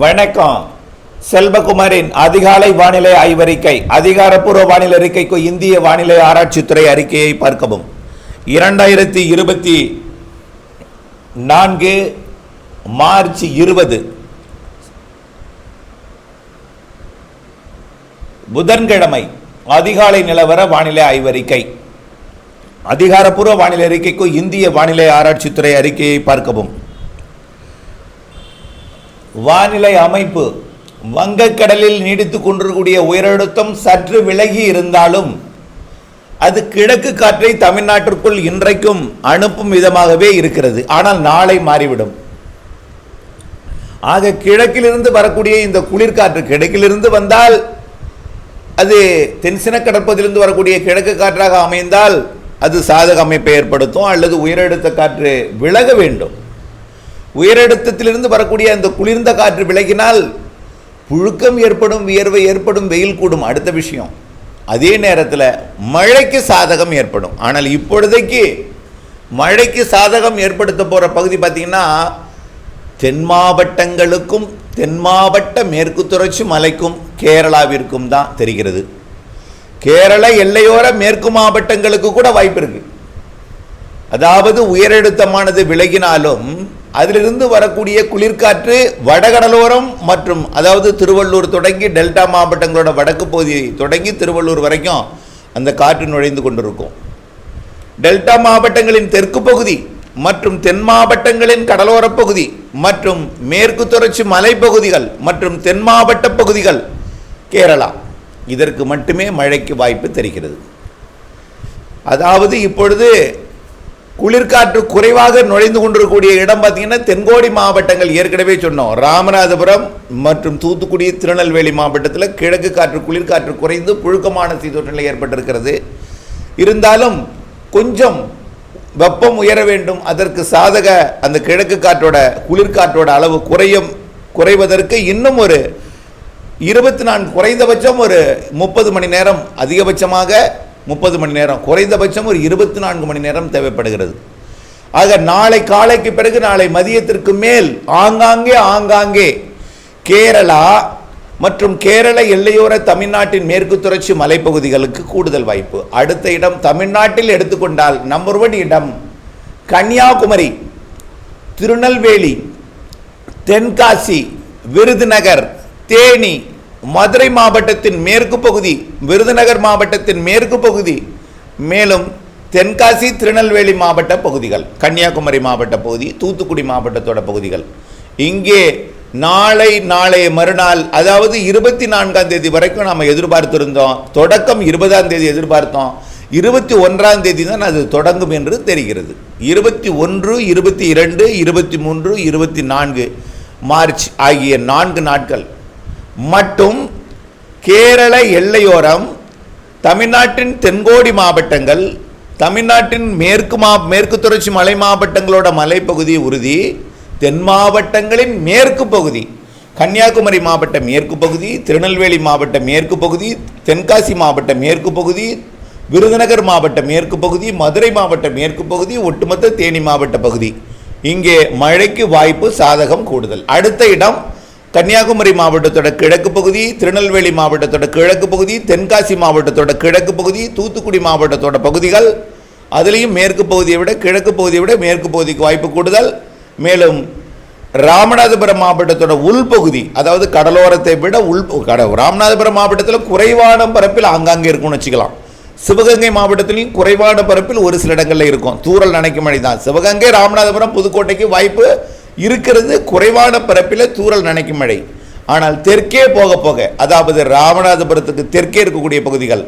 வணக்கம். செல்வகுமாரின் அதிகாலை வானிலை ஆய்வறிக்கை அதிகாரப்பூர்வ வானிலை அறிக்கைக்கு இந்திய வானிலை ஆராய்ச்சித்துறை அறிக்கையை பார்க்கவும். இரண்டாயிரத்தி இருபத்தி நான்கு மார்ச் இருபது. புதன்கிழமை அதிகாலை நிலவர வானிலை ஆய்வறிக்கை. அதிகாரப்பூர்வ வானிலை அறிக்கைக்கு இந்திய வானிலை ஆராய்ச்சித்துறை அறிக்கையை பார்க்கவும். வானிலை அமைப்பு. வங்கக்கடலில் நீடித்துக் கொண்டிருக்கூடிய உயரழுத்தம் சற்று விலகி இருந்தாலும் அது கிழக்கு காற்றை தமிழ்நாட்டிற்குள் இன்றைக்கும் அனுப்பும் விதமாகவே இருக்கிறது. ஆனால் நாளை மாறிவிடும். ஆக கிழக்கிலிருந்து வரக்கூடிய இந்த குளிர்காற்று கிழக்கிலிருந்து வந்தால் அது தென்சின கடற்பகுதியிலிருந்து வரக்கூடிய கிழக்கு காற்றாக அமைந்தால் அது சாதக அமைப்பை ஏற்படுத்தும் அல்லது உயரழுத்த காற்று விலக வேண்டும். உயரழுத்தத்திலிருந்து வரக்கூடிய அந்த குளிர்ந்த காற்று விலகினால் புழுக்கம் ஏற்படும் வியர்வை ஏற்படும் வெயில் கூடும். அடுத்த விஷயம் அதே நேரத்தில் மழைக்கு சாதகம் ஏற்படும். ஆனால் இப்பொழுதைக்கு மழைக்கு சாதகம் ஏற்படுத்த போகிற பகுதி பார்த்திங்கன்னா தென் மாவட்டங்களுக்கும் தென் மாவட்ட மேற்கு தொடர்ச்சி மலைக்கும் கேரளாவிற்கும் தான் தெரிகிறது. கேரள எல்லையோர மேற்கு மாவட்டங்களுக்கு கூட வாய்ப்பு இருக்குது அதாவது உயரழுத்தமானது விலகினாலும் அதிலிருந்து வரக்கூடிய குளிர்காற்று வடகடலோரம் மற்றும் அதாவது திருவள்ளூர் தொடங்கி டெல்டா மாவட்டங்களோட வடக்கு பகுதியை தொடங்கி திருவள்ளூர் வரைக்கும் அந்த காற்று நுழைந்து கொண்டிருக்கும். டெல்டா மாவட்டங்களின் தெற்கு பகுதி மற்றும் தென் மாவட்டங்களின் கடலோரப் பகுதி மற்றும் மேற்கு தொடர்ச்சி மலைப்பகுதிகள் மற்றும் தென் மாவட்ட பகுதிகள் கேரளா. இதற்கு மட்டுமே மழைக்கு வாய்ப்பு தெரிகிறது. அதாவது இப்பொழுது குளிர்காற்று குறைவாக நுழைந்து கொண்டிருக்கக்கூடிய இடம் பார்த்தீங்கன்னா தென்கோடி மாவட்டங்கள் ஏற்கனவே சொன்னோம். ராமநாதபுரம் மற்றும் தூத்துக்குடி திருநெல்வேலி மாவட்டத்தில் கிழக்கு காற்று குளிர்காற்று குறைந்து புழுக்கமான சீதோட்டநிலை ஏற்பட்டிருக்கிறது. இருந்தாலும் கொஞ்சம் வெப்பம் உயர வேண்டும். அதற்கு சாதக அந்த கிழக்கு காற்றோட குளிர்காற்றோட அளவு குறையும் குறைவதற்கு இன்னும் ஒரு இருபத்தி நான்கு குறைந்தபட்சம் ஒரு முப்பது மணி நேரம் அதிகபட்சமாக முப்பது மணி நேரம். குறைந்தபட்சம் ஒரு இருபத்தி நான்கு மணி நேரம் தேவைப்படுகிறது. ஆக நாளை காலைக்கு பிறகு நாளை மதியத்திற்கு மேல் ஆங்காங்கே ஆங்காங்கே கேரளா மற்றும் கேரள எல்லையோர தமிழ்நாட்டின் மேற்கு தொடர்ச்சி மலைப்பகுதிகளுக்கு கூடுதல் வாய்ப்பு. அடுத்த இடம் தமிழ்நாட்டில் எடுத்துக்கொண்டால் நம்பர் ஒன் இடம் கன்னியாகுமரி திருநெல்வேலி தென்காசி விருதுநகர் தேனி மதுரை மாவட்டத்தின் மேற்கு பகுதி விருதுநகர் மாவட்டத்தின் மேற்கு பகுதி மேலும் தென்காசி திருநெல்வேலி மாவட்ட பகுதிகள் கன்னியாகுமரி மாவட்ட பகுதி தூத்துக்குடி மாவட்டத்தோட பகுதிகள். இங்கே நாளை நாளைய மறுநாள் அதாவது இருபத்தி நான்காம் தேதி வரைக்கும் நாம் எதிர்பார்த்திருந்தோம். தொடக்கம் இருபதாம் தேதி எதிர்பார்த்தோம். இருபத்தி ஒன்றாம் தேதி தான் அது தொடங்கும் என்று தெரிகிறது. இருபத்தி ஒன்று இருபத்தி இரண்டு இருபத்தி மூன்று இருபத்தி நான்கு மார்ச் ஆகிய நான்கு நாட்கள் மட்டும் கேரள எல்லையோரம் தமிழ்நாட்டின் தென்கோடி மாவட்டங்கள் தமிழ்நாட்டின் மேற்கு மா மேற்கு தொடர்ச்சி மலை மாவட்டங்களோட மலைப்பகுதி உறுதி தென் மாவட்டங்களின் மேற்கு பகுதி கன்னியாகுமரி மாவட்ட மேற்கு பகுதி திருநெல்வேலி மாவட்ட மேற்கு பகுதி தென்காசி மாவட்ட மேற்கு பகுதி விருதுநகர் மாவட்ட மேற்கு பகுதி மதுரை மாவட்ட மேற்கு பகுதி ஒட்டுமொத்த தேனி மாவட்ட பகுதி. இங்கே மழைக்கு வாய்ப்பு சாதகம் கூடுதல். அடுத்த இடம் கன்னியாகுமரி மாவட்டத்தோட கிழக்கு பகுதி திருநெல்வேலி மாவட்டத்தோட கிழக்கு பகுதி தென்காசி மாவட்டத்தோட கிழக்கு பகுதி தூத்துக்குடி மாவட்டத்தோட பகுதிகள். அதுலேயும் மேற்கு பகுதியை விட கிழக்கு பகுதியை விட மேற்கு பகுதிக்கு வாய்ப்பு கூடுதல். மேலும் ராமநாதபுரம் மாவட்டத்தோட உள்பகுதி அதாவது கடலோரத்தை விட உள் கட ராமநாதபுரம் மாவட்டத்தில் குறைவான பரப்பில் ஆங்காங்கே இருக்கும்னு வச்சுக்கலாம். சிவகங்கை மாவட்டத்திலையும் குறைவான பரப்பில் ஒரு சில இடங்களில் இருக்கும். தூரல் நினைக்கும் மழை தான். சிவகங்கை ராமநாதபுரம் புதுக்கோட்டைக்கு வாய்ப்பு இருக்கிறது குறைவான பரப்பில் தூரல் நனைக்கும் மழை. ஆனால் தெற்கே போக போக அதாவது ராமநாதபுரத்துக்கு தெற்கே இருக்கக்கூடிய பகுதிகள்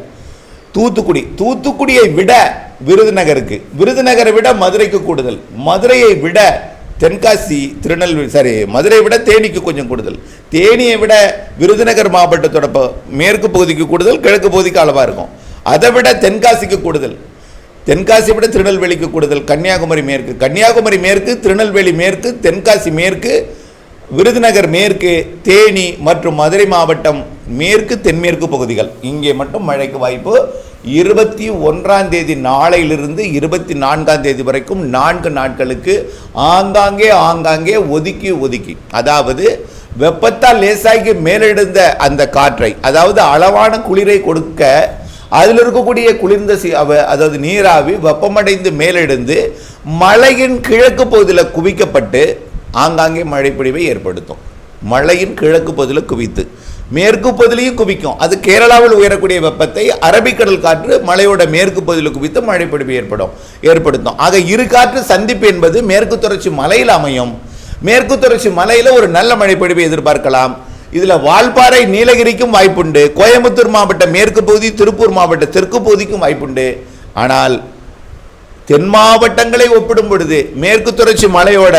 தூத்துக்குடி தூத்துக்குடியை விட விருதுநகருக்கு விருதுநகரை விட மதுரைக்கு கூடுதல் மதுரையை விட தென்காசி திருநெல்வேலி சாரி மதுரையை விட தேனிக்கு கொஞ்சம் கூடுதல். தேனியை விட விருதுநகர் மாவட்டத்தோட மேற்கு பகுதிக்கு கூடுதல் கிழக்கு பகுதிக்கு அளவாக இருக்கும். அதை விட தென்காசிக்கு கூடுதல். தென்காசி விட திருநெல்வேலிக்கு கூடுதல். கன்னியாகுமரி மேற்கு. கன்னியாகுமரி மேற்கு திருநெல்வேலி மேற்கு தென்காசி மேற்கு விருதுநகர் மேற்கு தேனி மற்றும் மதுரை மாவட்டம் மேற்கு தென்மேற்கு பகுதிகள். இங்கே மட்டும் மழைக்கு வாய்ப்பு. இருபத்தி ஒன்றாம் தேதி நாளையிலிருந்து இருபத்தி நான்காம் தேதி வரைக்கும் நான்கு நாட்களுக்கு ஆங்காங்கே ஆங்காங்கே ஒதுக்கி ஒதுக்கி. அதாவது வெப்பத்தால் லேசாகி மேலெழுந்த அந்த காற்றை அதாவது அளவான குளிரை கொடுக்க அதில் இருக்கக்கூடிய குளிர்ந்த சி- அவ- அதாவது நீராவி வெப்பமடைந்து மேலெடுந்து மலையின் கிழக்கு பகுதியில் குவிக்கப்பட்டு ஆங்காங்கே மழைப்பொழிவை ஏற்படுத்தும். மலையின் கிழக்கு பகுதியில் குவித்து. மேற்கு பகுதியிலையும் குவிக்கும். அது கேரளாவில் உயரக்கூடிய வெப்பத்தை அரபிக்கடல் காற்று மலையோட மேற்கு பகுதியில் குவித்து மழைப்பொழிவு ஏற்படும் ஏற்படுத்தும். ஆக இரு காற்று சந்திப்பு என்பது மேற்கு தொடர்ச்சி மலையில் அமையும். மேற்கு தொடர்ச்சி மலையில் ஒரு நல்ல மழைப்பொழிவை எதிர்பார்க்கலாம். இதில் வால்பாறை நீலகிரிக்கும் வாய்ப்புண்டு. கோயம்புத்தூர் மாவட்ட மேற்கு பகுதி திருப்பூர் மாவட்ட தெற்கு பகுதிக்கும் வாய்ப்புண்டு. ஆனால் தென் மாவட்டங்களை ஒப்பிடும் பொழுது மேற்கு தொடர்ச்சி மலையோட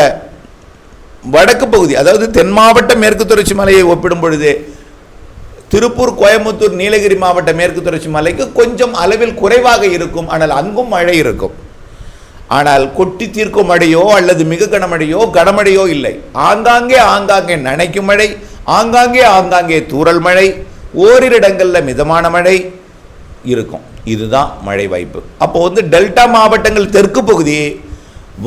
வடக்கு பகுதி அதாவது தென் மாவட்ட மேற்கு தொடர்ச்சி மலையை ஒப்பிடும் பொழுது திருப்பூர் கோயம்புத்தூர் நீலகிரி மாவட்ட மேற்கு தொடர்ச்சி மலைக்கு கொஞ்சம் அளவில் குறைவாக இருக்கும். ஆனால் அங்கும் மழை இருக்கும். ஆனால் கொட்டி தீர்க்கும் மழையோ அல்லது மிக கனமழையோ கனமழையோ இல்லை. ஆங்காங்கே ஆங்காங்கே நனைக்கும் மழை ஆங்காங்கே ஆங்காங்கே தூறல் மழை ஓரிரு இடங்களில் மிதமான மழை இருக்கும். இதுதான் மழை வாய்ப்பு. அப்போ வந்து டெல்டா மாவட்டங்கள் தெற்கு பகுதி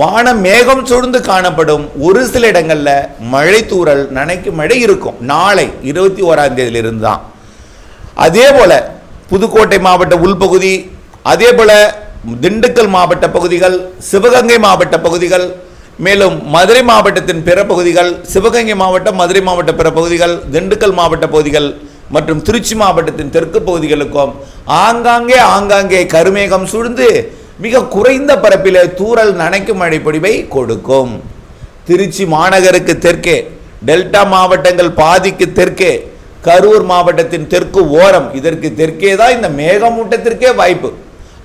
வானம் மேகம் சூழ்ந்து காணப்படும் ஒரு சில இடங்களில் மழை தூறல் நனைக்கும் மழை இருக்கும். நாளை இருபத்தி ஓராம் தேதியிலிருந்து தான் அதே போல் புதுக்கோட்டை மாவட்ட உள்பகுதி அதே போல் திண்டுக்கல் மாவட்ட பகுதிகள் சிவகங்கை மாவட்ட பகுதிகள் மேலும் மதுரை மாவட்டத்தின் பிற பகுதிகள் சிவகங்கை மாவட்டம் மதுரை மாவட்ட பிற பகுதிகள் திண்டுக்கல் மாவட்ட பகுதிகள் மற்றும் திருச்சி மாவட்டத்தின் தெற்கு பகுதிகளுக்கும் ஆங்காங்கே ஆங்காங்கே கருமேகம் சூழ்ந்து மிக குறைந்த பரப்பிலே தூறல் நனைக்கும் மழை கொடுக்கும். திருச்சி மாநகருக்கு தெற்கே டெல்டா மாவட்டங்கள் பாதிக்கு தெற்கே கரூர் மாவட்டத்தின் தெற்கு ஓரம் இதற்கு தெற்கே தான் இந்த மேகமூட்டத்திற்கே வாய்ப்பு.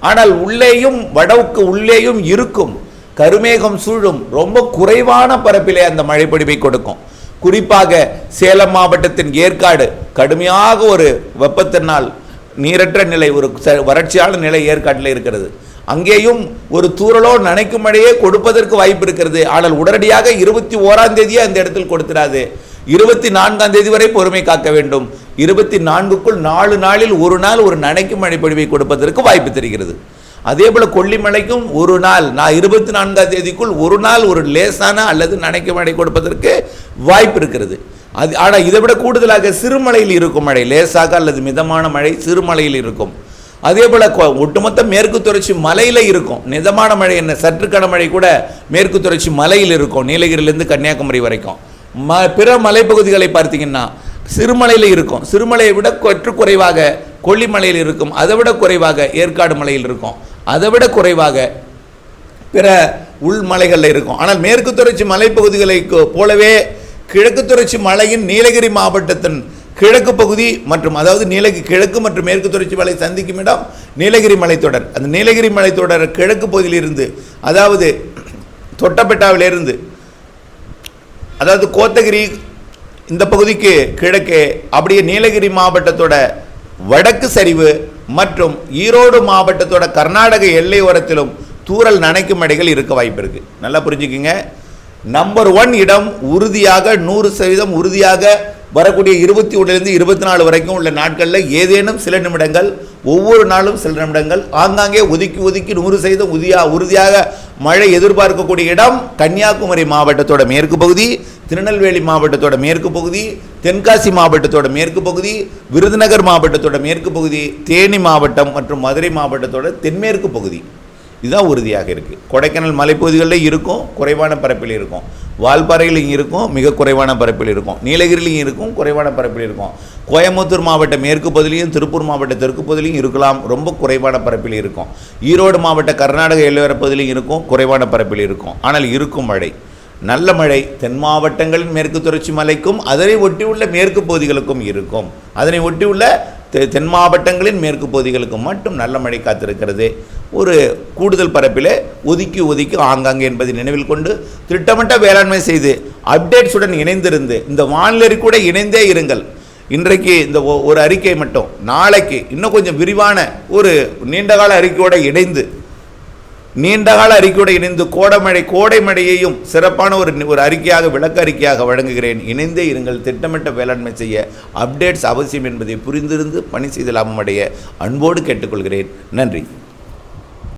ஆனால் உள்ளேயும் வடவுக்கு உள்ளேயும் இருக்கும் கருமேகம் சூழும் ரொம்ப குறைவான பரப்பிலே அந்த மழைப்பொழிவை கொடுக்கும். குறிப்பாக சேலம் மாவட்டத்தின் ஏற்காடு கடுமையாக ஒரு வெப்பத்தினால் நீரற்ற நிலை ஒரு ச- வறட்சியான நிலை ஏற்காட்டில் இருக்கிறது. அங்கேயும் ஒரு தூறலோ நனைக்கும் மழையே கொடுப்பதற்கு வாய்ப்பு இருக்கிறது. ஆனால் உடனடியாக இருபத்தி ஓராம் தேதியே அந்த இடத்தில் கொடுத்துடாது. இருபத்தி நான்காம் தேதி வரை பொறுமை காக்க வேண்டும். இருபத்தி நான்குக்குள் நாலு நாளில் ஒரு நாள் ஒரு நனைக்கும் மழை பொழிவை கொடுப்பதற்கு வாய்ப்பு தெரிகிறது. அதே போல் கொல்லிமலைக்கும் ஒரு நாள் நான் இருபத்தி நான்காம் தேதிக்குள் ஒரு நாள் ஒரு லேசான அல்லது நனைக்க மழை கொடுப்பதற்கு வாய்ப்பு இருக்கிறது. அது ஆனால் இதை விட கூடுதலாக சிறுமலையில் இருக்கும் மழை லேசாக அல்லது மிதமான மழை சிறுமலையில் இருக்கும். அதே போல் ஒட்டுமொத்த மேற்கு தொடர்ச்சி மலையில் இருக்கும். மிதமான மழை என்ன? சற்று கனமழை கூட மேற்கு தொடர்ச்சி மலையில் இருக்கும் நீலகிரிலேருந்து கன்னியாகுமரி வரைக்கும். ம பிற மலைப்பகுதிகளை பார்த்தீங்கன்னா சிறுமலையில் இருக்கும். சிறுமலையை விட கொற்று குறைவாக கொல்லிமலையில் இருக்கும். அதை விட குறைவாக ஏற்காடு மலையில் இருக்கும். அதை விட குறைவாக பிற உள்மலைகளில் இருக்கும். ஆனால் மேற்கு தொடர்ச்சி மலைப்பகுதிகளை போலவே கிழக்கு தொடர்ச்சி மலையின் நீலகிரி மாவட்டத்தின் கிழக்கு பகுதி மற்றும் அதாவது நீலகி கிழக்கு மற்றும் மேற்கு தொடர்ச்சி மலை சந்திக்கும் இடம் நீலகிரி மலைத்தொடர் அந்த நீலகிரி மலைத்தொடர் கிழக்கு பகுதியிலிருந்து அதாவது தொட்டப்பெட்டாவிலிருந்து அதாவது கோத்தகிரி இந்த பகுதிக்கு கிழக்கே அப்படியே நீலகிரி மாவட்டத்தோட வடக்கு சரிவு மற்றும் ஈரோடு மாவட்டத்தோட கர்நாடக எல்லை ஓரத்திலும் தூறல் நனைக்கும் அடைகள் இருக்க வாய்ப்பு இருக்குது நல்லா புரிஞ்சுக்கிங்க. நம்பர் ஒன் இடம் உறுதியாக நூறு சதவீதம் உறுதியாக வரக்கூடிய இருபத்தி ஒன்றிலிருந்து இருபத்தி நாலு வரைக்கும் உள்ள நாட்களில் ஏதேனும் சில நிமிடங்கள் ஒவ்வொரு நாளும் சில நிமிடங்கள் ஆங்காங்கே ஒதுக்கி ஒதுக்கி நூறு சதவீதம் உதியா உறுதியாக மழை எதிர்பார்க்கக்கூடிய இடம் கன்னியாகுமரி மாவட்டத்தோட மேற்கு பகுதி திருநெல்வேலி மாவட்டத்தோட மேற்கு பகுதி தென்காசி மாவட்டத்தோட மேற்கு பகுதி விருதுநகர் மாவட்டத்தோட மேற்கு பகுதி தேனி மாவட்டம் மற்றும் மதுரை மாவட்டத்தோட தென்மேற்கு பகுதி. இதுதான் உறுதியாக இருக்குது கொடைக்கானல் மலைப்பகுதிகளில் இருக்கும் குறைவான பரப்பில் இருக்கும். வால்பாறையிலையும் இருக்கும் மிக குறைவான பரப்பில் இருக்கும். நீலகிரிலையும் இருக்கும் குறைவான பரப்பில் இருக்கும். கோயம்புத்தூர் மாவட்ட மேற்கு பகுதியிலையும் திருப்பூர் மாவட்ட தெற்கு பகுதியிலையும் இருக்கலாம் ரொம்ப குறைவான பரப்பில் இருக்கும். ஈரோடு மாவட்ட கர்நாடக எல்லையோர பகுதியிலையும் இருக்கும் குறைவான பரப்பில் இருக்கும். ஆனால் இருக்கும் மழை. நல்ல மழை தென் மாவட்டங்களின் மேற்கு தொடர்ச்சி மலைக்கும் அதனை ஒட்டியுள்ள மேற்கு பகுதிகளுக்கும் இருக்கும். அதனை ஒட்டியுள்ள தெ- தென் மாவட்டங்களின் மேற்கு பகுதிகளுக்கும் மட்டும் நல்ல மழை காத்திருக்கிறது. ஒரு கூடுதல் பரப்பிலே ஒதுக்கி ஒதுக்கி ஆங்காங்கே என்பதை நினைவில் கொண்டு திட்டமிட்ட வேளாண்மை செய்து அப்டேட்ஸுடன் இணைந்திருந்து இந்த வானிலை கூட இணைந்தே இருங்கள். இன்றைக்கு இந்த ஒரு அறிக்கை மட்டும் நாளைக்கு இன்னும் கொஞ்சம் விரிவான ஒரு நீண்டகால அறிக்கையோடு இணைந்து நீண்டகால அறிக்கையோடு இணைந்து கோடமழை கோடை மழையையும் சிறப்பான ஒரு ஒரு அறிக்கையாக விளக்க அறிக்கையாக வழங்குகிறேன். இணைந்தே இருங்கள். திட்டமிட்ட வேளாண்மை செய்ய அப்டேட்ஸ் அவசியம் என்பதை புரிந்திருந்து பணி செய்து லாபமடைய அன்போடு கேட்டுக்கொள்கிறேன். நன்றி.